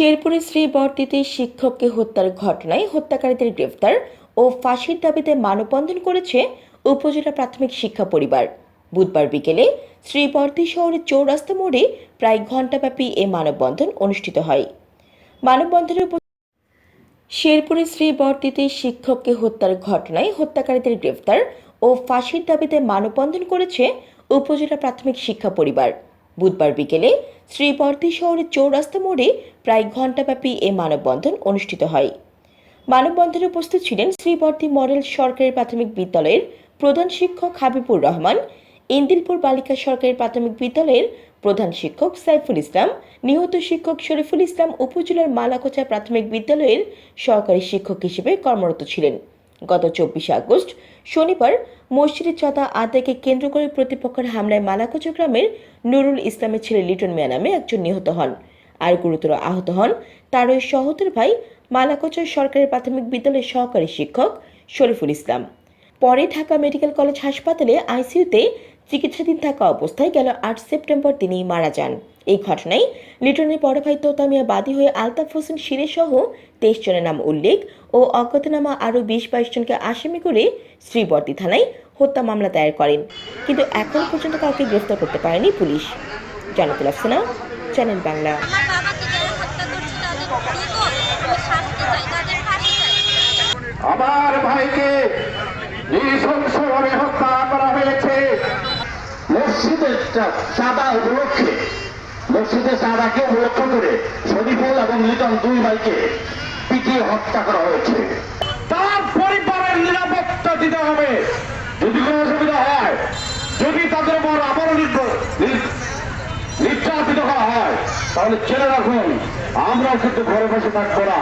শেরপুরের শ্রীবর্দিতে শিক্ষককে হত্যার ঘটনায় হত্যাকারীদের গ্রেফতার ও ফাঁসির দাবিতে মানববন্ধন করেছে উপজেলা প্রাথমিক শিক্ষা পরিবার। বুধবার বিকেলে শ্রীবর্দি শহরের চৌরাস্তা মোড়ে প্রায় ঘণ্টাব্যাপী এ মানববন্ধন অনুষ্ঠিত হয়। মানববন্ধনের উপ শেরপুরের শ্রীবর্দিতে শিক্ষককে হত্যার ঘটনায় হত্যাকারীদের গ্রেফতার ও ফাঁসির দাবিতে মানববন্ধন করেছে উপজেলা প্রাথমিক শিক্ষা পরিবার। বুধবার বিকেলে শ্রীবর্দি শহরের চৌরাস্তা মোড়ে প্রায় ঘণ্টাব্যাপী এ মানববন্ধন অনুষ্ঠিত হয়। মানববন্ধনে উপস্থিত ছিলেন শ্রীবর্দি মডেল সরকারি প্রাথমিক বিদ্যালয়ের প্রধান শিক্ষক হাবিবুর রহমান, ইন্দিলপুর বালিকা সরকারি প্রাথমিক বিদ্যালয়ের প্রধান শিক্ষক সাইফুল ইসলাম, নিহত শিক্ষক শরীফুল ইসলাম উপজেলার মালাকোচা প্রাথমিক বিদ্যালয়ের সহকারী শিক্ষক হিসেবে কর্মরত ছিলেন। গত চব্বিশে আগস্ট। শনিবার মসজিদের চাঁদা আদায়কে কেন্দ্র করে প্রতিপক্ষের হামলায় মালাকোচা গ্রামের নুরুল ইসলামের ছেলে লিটন মিয়া নামে একজন নিহত হন। আর গুরুতর আহত হন তার ওই সহোদর ভাই মালাকোচর সরকারি প্রাথমিক বিদ্যালয়ের সহকারী শিক্ষক শরীফুল ইসলাম। পরে ঢাকা মেডিকেল কলেজ হাসপাতালে আইসিইউতে চিকিৎসাধীন থাকা অবস্থায় গেল আট সেপ্টেম্বর তিনি মারা যান। এই ঘটনায় লিটনের বড় ভাই তোতামিয়া বাদী হয়ে আলতাফ হোসেন শিরে সহ তেইশ জনের নাম উল্লেখ ও অজ্ঞাতনামা আরও বিশ বাইশ জনকে আসামি করে শ্রীবর্দী থানায় হত্যা মামলা দায়ের করেন। কিন্তু এখন পর্যন্ত কাউকে গ্রেফতার করতে পারেনি পুলিশ। জানাতুল আফসানা চ্যানেল বাংলা। আমার বাবাকে যারা হত্যা করছে তাদের দ্রুত আমি শাস্তি চাই তাদের ফাঁসি চাই আমার ভাইকে নৃশংসভাবে হত্যা করা হয়েছে মসজিদের চাঁদা উপলক্ষে, মসজিদের চাঁদাকে উপলক্ষ করে শরীফুল এবং লিটন দুই ভাইকে পিটিয়ে হত্যা করা হয়েছে। তার পরিবারের নিরাপত্তা দিতে হবে। যদি কোনো অসুবিধা হয়, যদি তাদের উপর আবারও নির্যাতিত করা হয়, তাহলে ছেড়ে রাখুন, আমরাও কিন্তু ঘরে বসে থাকব না।